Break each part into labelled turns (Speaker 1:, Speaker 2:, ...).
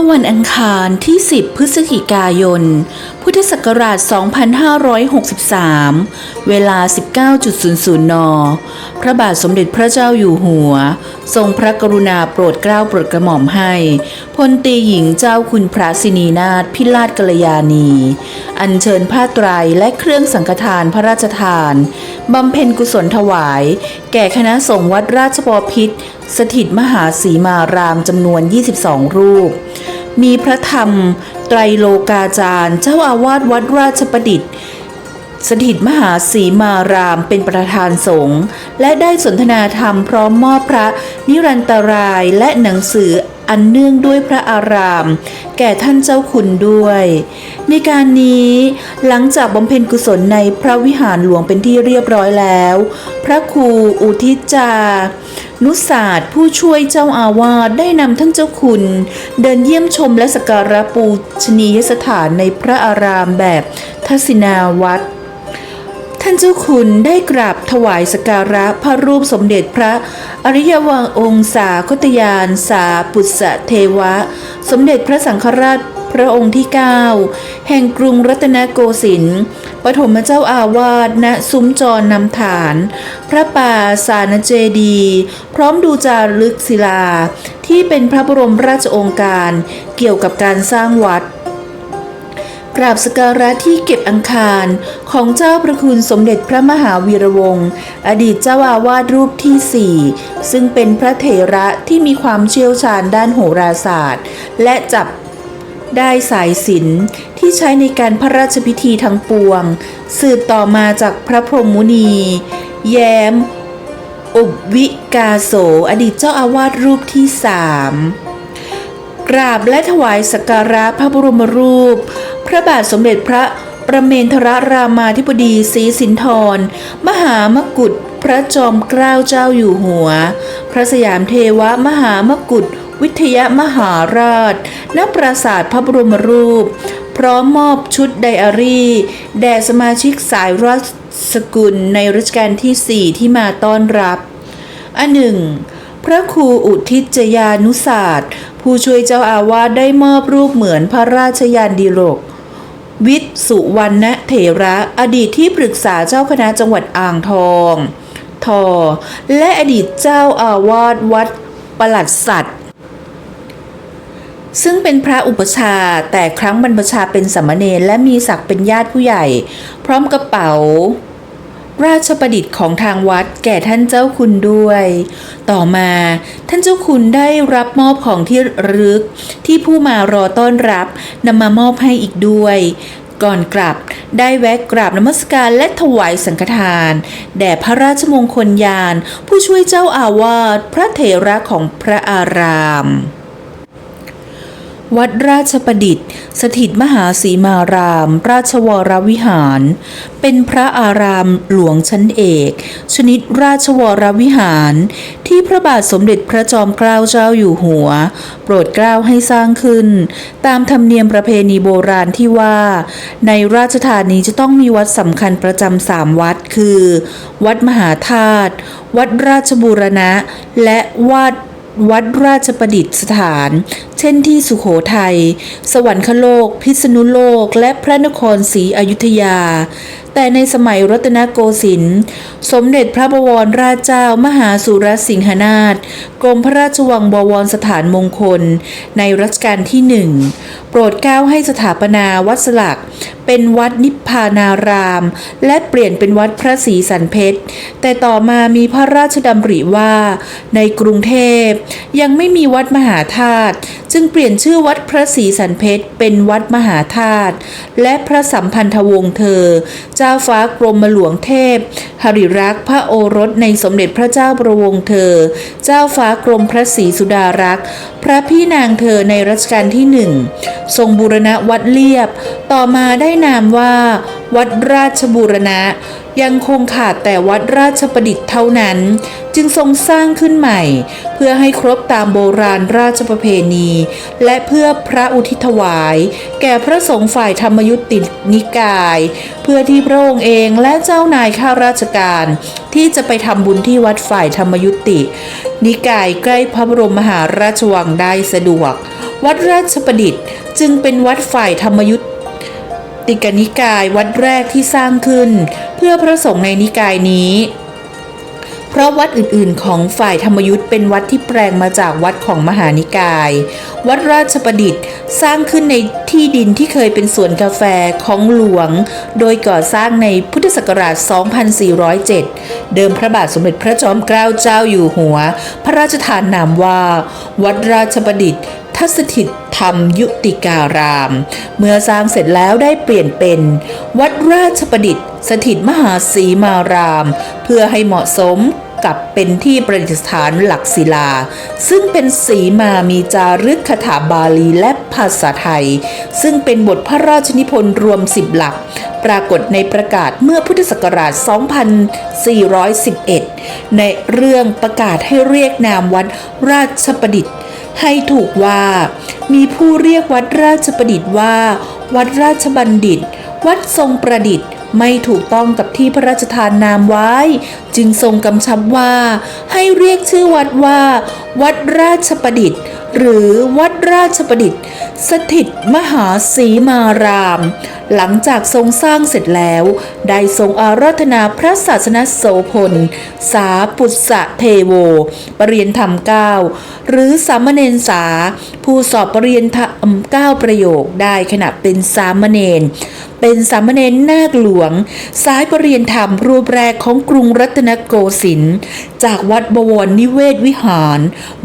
Speaker 1: มื่อวันอังคารที่ 10 พฤศจิกายน พุทธศักราช 2563 เวลา 19.00 น พระบาทสมเด็จพระเจ้าอยู่หัว ทรงพระกรุณาโปรดเกล้าโปรดกระหม่อมให้ พลตีหญิงเจ้าคุณพระสินีนาถพิราชกัลยาณี อัญเชิญผ้าไตรและเครื่องสังฆทานพระราชทาน บำเพ็ญกุศลถวาย แก่คณะสงฆ์วัดราชบพิตรสถิตมหาสีมารามจำนวน 22 รูป มีพระธรรม ไตรโลกาจารย์ เจ้าอาวาสวัดราชประดิษฐ์ สถิตมหาสีมารามเป็นประธานสงฆ์และได้สนทนาธรรมพร้อมมอบพระนิรันตรายและหนังสืออันเนื่องด้วยพระอาราม แก่ท่านเจ้าคุณด้วย ในการนี้หลังจากบำเพ็ญกุศลในพระวิหารหลวงเป็นที่เรียบร้อยแล้ว พระครูอุทิจจา นุศาสตร์ผู้ช่วยเจ้าอาวาสได้นำท่านเจ้าคุณ เดินเยี่ยมชมและสการะปูชนียสถานในพระอารามแบบทัศินาวัดท่านเจ้าคุณได้กราบถวายสการะพระรูปสมเด็จพระ อริยวังองศาคตยาน สาปุษเทวะ สมเด็จพระสังฆราช พระองค์ที่ 9 แห่งกรุงรัตนโกสินทร์ปฐมเจ้าอาวาสณซุ้มจรนำฐาน พระป่าสารเจดี พร้อมดูจารึกศิลา ที่เป็นพระบรมราชองค์การเกี่ยวกับการสร้างวัดกราบสการะที่เก็บอังคารของเจ้าประคุณสมเด็จพระมหาวีระวงศ์อดีตเจ้าอาวาสรูปที่สี่ซึ่งเป็นพระเถระที่มีความเชี่ยวชาญด้านโหราศาสตร์ และจับ ได้สายสินที่ใช้ในการพระราชพิธีทั้งปวง สืบต่อมาจากพระพรหมมุนี แย้ม อุบวิกาโส อดีตเจ้าอาวาสรูปที่สามกราบและถวายสักการะพระบรมรูป พระบาทสมเด็จพระประเมนทรรามาธิบดีศรีสินธร มหามกุฏพระจอมเกล้าเจ้าอยู่หัว พระสยามเทวะมหามกุฏ วิทยมหาราช ณ ปราสาทพระบรมรูป พร้อมมอบชุดไดอารี่ แด่สมาชิกสายราชสกุลในรัชกาลที่ 4 ที่มาต้อนรับ อันหนึ่ง พระครูอุทิจยานุศาสตร์ ผู้ช่วยเจ้าอาวาสได้มอบรูปเหมือนพระราชยานดิโลกวิทย์สุวรรณเถระอดีตที่ปรึกษาเจ้าคณะจังหวัดอ่างทอง ทอ และอดีตเจ้าอาวาสวัดประหลัดสัตว์ ซึ่งเป็นพระอุปชาแต่ครั้งบรรพชาเป็นสามเณรและมีศักดิ์เป็นญาติผู้ใหญ่ พร้อมกระเป๋า ราชประดิษฐ์ของทางวัดแก่ท่านเจ้าคุณด้วย ต่อมาท่านเจ้าคุณได้รับมอบของที่รึกที่ผู้มารอต้อนรับนำมามอบให้อีกด้วย ก่อนกลับได้แวะกราบนมัสการและถวายสังฆทาน แด่พระราชมงคลยาน ผู้ช่วยเจ้าอาวาสพระเถระของพระอาราม วัดราชประดิษฐ์ สถิตมหาสีมาราม ราชวรวิหาร เป็นพระอารามหลวงชั้นเอก ชนิดราชวรวิหาร ที่พระบาทสมเด็จพระจอมเกล้าเจ้าอยู่หัว โปรดเกล้าให้สร้างขึ้น ตามธรรมเนียมประเพณีโบราณที่ว่า ในราชธานีจะต้องมีวัดสำคัญประจำสามวัดคือ วัดมหาธาตุวัดราชบูรณะ และวัด วัดราชประดิษฐาน เช่นที่สุโขทัย สวรรคโลก พิษณุโลก และพระนครศรีอยุธยา แต่ในสมัยรัตนโกสินทร์สมเด็จพระบวรราชเจ้ามหาสุรสิงหนาถกรมพระราชวังบวรสถานมงคล ในรัชกาลที่หนึ่งโปรดเกล้าให้สถาปนาวัดสลัก เป็นวัดนิพพานาราม และเปลี่ยนเป็นวัดพระศรีสันเพชร แต่ต่อมามีพระราชดำริว่า ในกรุงเทพยังไม่มีวัดมหาธาตุจึงเปลี่ยนชื่อวัดพระศรีสันเพชรเป็นวัดมหาธาตุและพระสัมพันธวงศ์เธอเจ้าฟ้ากรมหลวงเทพ หริรักษ์พระโอรสในสมเด็จพระเจ้าประวงเธอ เจ้าฟ้ากรมพระศรีสุดารักษ์ พระพี่นางเธอในรัชกาลที่หนึ่งทรงบูรณะวัดเลียบ ต่อมาได้นามว่า วัดราชบูรณะ ยังคงขาดแต่วัดราชประดิษฐ์เท่านั้น จึงทรงสร้างขึ้นใหม่ เพื่อให้ครบตามโบราณราชประเพณี และเพื่อพระอุทิศถวาย แก่พระสงฆ์ฝ่ายธรรมยุตินิกาย เพื่อที่พระองค์เองและเจ้านายข้าราชการ ที่จะไปทำบุญที่วัดฝ่ายธรรมยุติ นิกายใกล้พระบรมมหาราชวังได้สะดวก วัดราชประดิษฐ์จึงเป็นวัดฝ่ายธรรมยุทธ ติกนิกายวัดแรกที่สร้างขึ้น เพื่อพระสงฆ์ในนิกายนี้ เพราะวัดอื่นๆ ของฝ่ายธรรมยุทธ์เป็นวัดที่แปลงมาจากวัดของมหานิกาย วัดราชประดิษฐ์สร้างขึ้นในที่ดินที่เคยเป็นสวนกาแฟของหลวง โดยก่อสร้างในพุทธศักราช 2407 เดิมพระบาทสมเด็จพระจอมเกล้าเจ้าอยู่หัว พระราชทานนามว่า วัดราชประดิษฐ์ ทัศถิตธรรมยุติการาม เมื่อสร้างเสร็จแล้วได้เปลี่ยนเป็น วัดราชประดิษฐ์ สถิตมหาสีมาราม เพื่อให้เหมาะสมกับเป็นที่ประดิษฐานหลักศิลา ซึ่งเป็นสีมามีจารึกคาถาบาลีและภาษาไทย ซึ่งเป็นบทพระราชนิพนธ์รวม10หลัก ปรากฏในประกาศเมื่อพุทธศักราช 2411 ในเรื่องประกาศให้เรียกนามวัดราชประดิษฐ์ ให้ถูกว่า มีผู้เรียกวัดราชประดิษฐ์ว่า วัดราชบัณฑิต วัดทรงประดิษฐ์ไม่ถูกต้องกับที่พระราชทานนามไว้ จึงทรงกำชับว่า ให้เรียกชื่อวัดว่า วัดราชประดิษฐ์ หรือวัดราชประดิษฐ์ สถิตมหาสีมาราม หลังจากทรงสร้างเสร็จแล้ว ได้ทรงอาราธนาพระศาสนโสพล สาปุสสะเทโว ปรริยนธรรมเก้าหรือสามเณรสา ผู้สอบปรริยนธรรมเก้าประโยคได้ขณะเป็นสามเณรเป็นสามเณรนาคหลวง สายปรริยนธรรมรูปแรกของกรุงรัตนโกสินทร์จากวัดบวรนิเวศวิหาร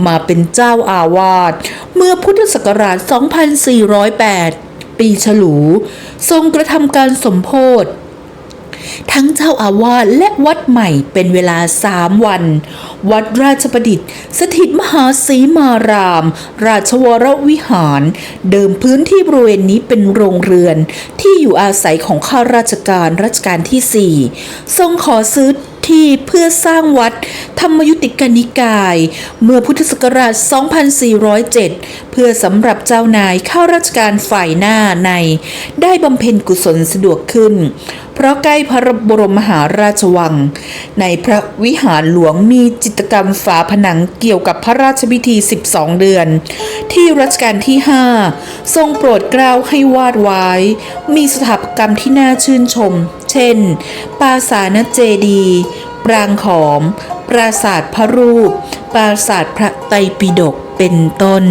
Speaker 1: มาเป็นเจ้าอาวาสเมื่อพุทธศักราช 2408 ปีฉลู ทรงกระทำการสมโพธิทั้งเจ้าอาวาสและวัดใหม่เป็นเวลาสามวัน วัดราชประดิษฐ์ สถิตมหาสีมาราม ราชวรวิหาร เดิมพื้นที่บริเวณนี้เป็นโรงเรือน ที่อยู่อาศัยของข้าราชการรัชกาลที่4ทรงขอซื้อ ที่เพื่อสร้างวัดธรรมยุติกนิกาย เมื่อพุทธศักราช 2407 เพื่อสำหรับเจ้านายเข้าราชการฝ่ายหน้าใน ได้บำเพ็ญกุศลสะดวกขึ้น ราะใกล้พระบรมมหาราชวัง ในพระวิหารหลวงมีจิตรกรรมฝาผนังเกี่ยวกับพระราชพิธี 12 เดือน ที่รัชกาลที่ 5 ทรงโปรดเกล้าให้วาดไว้ มีสถาปกรรมที่น่าชื่นชม เช่น ปราสาทเจดี ปรางขอม ปราสาทพระรูป ปราสาทพระไตรปิฎกเป็นต้น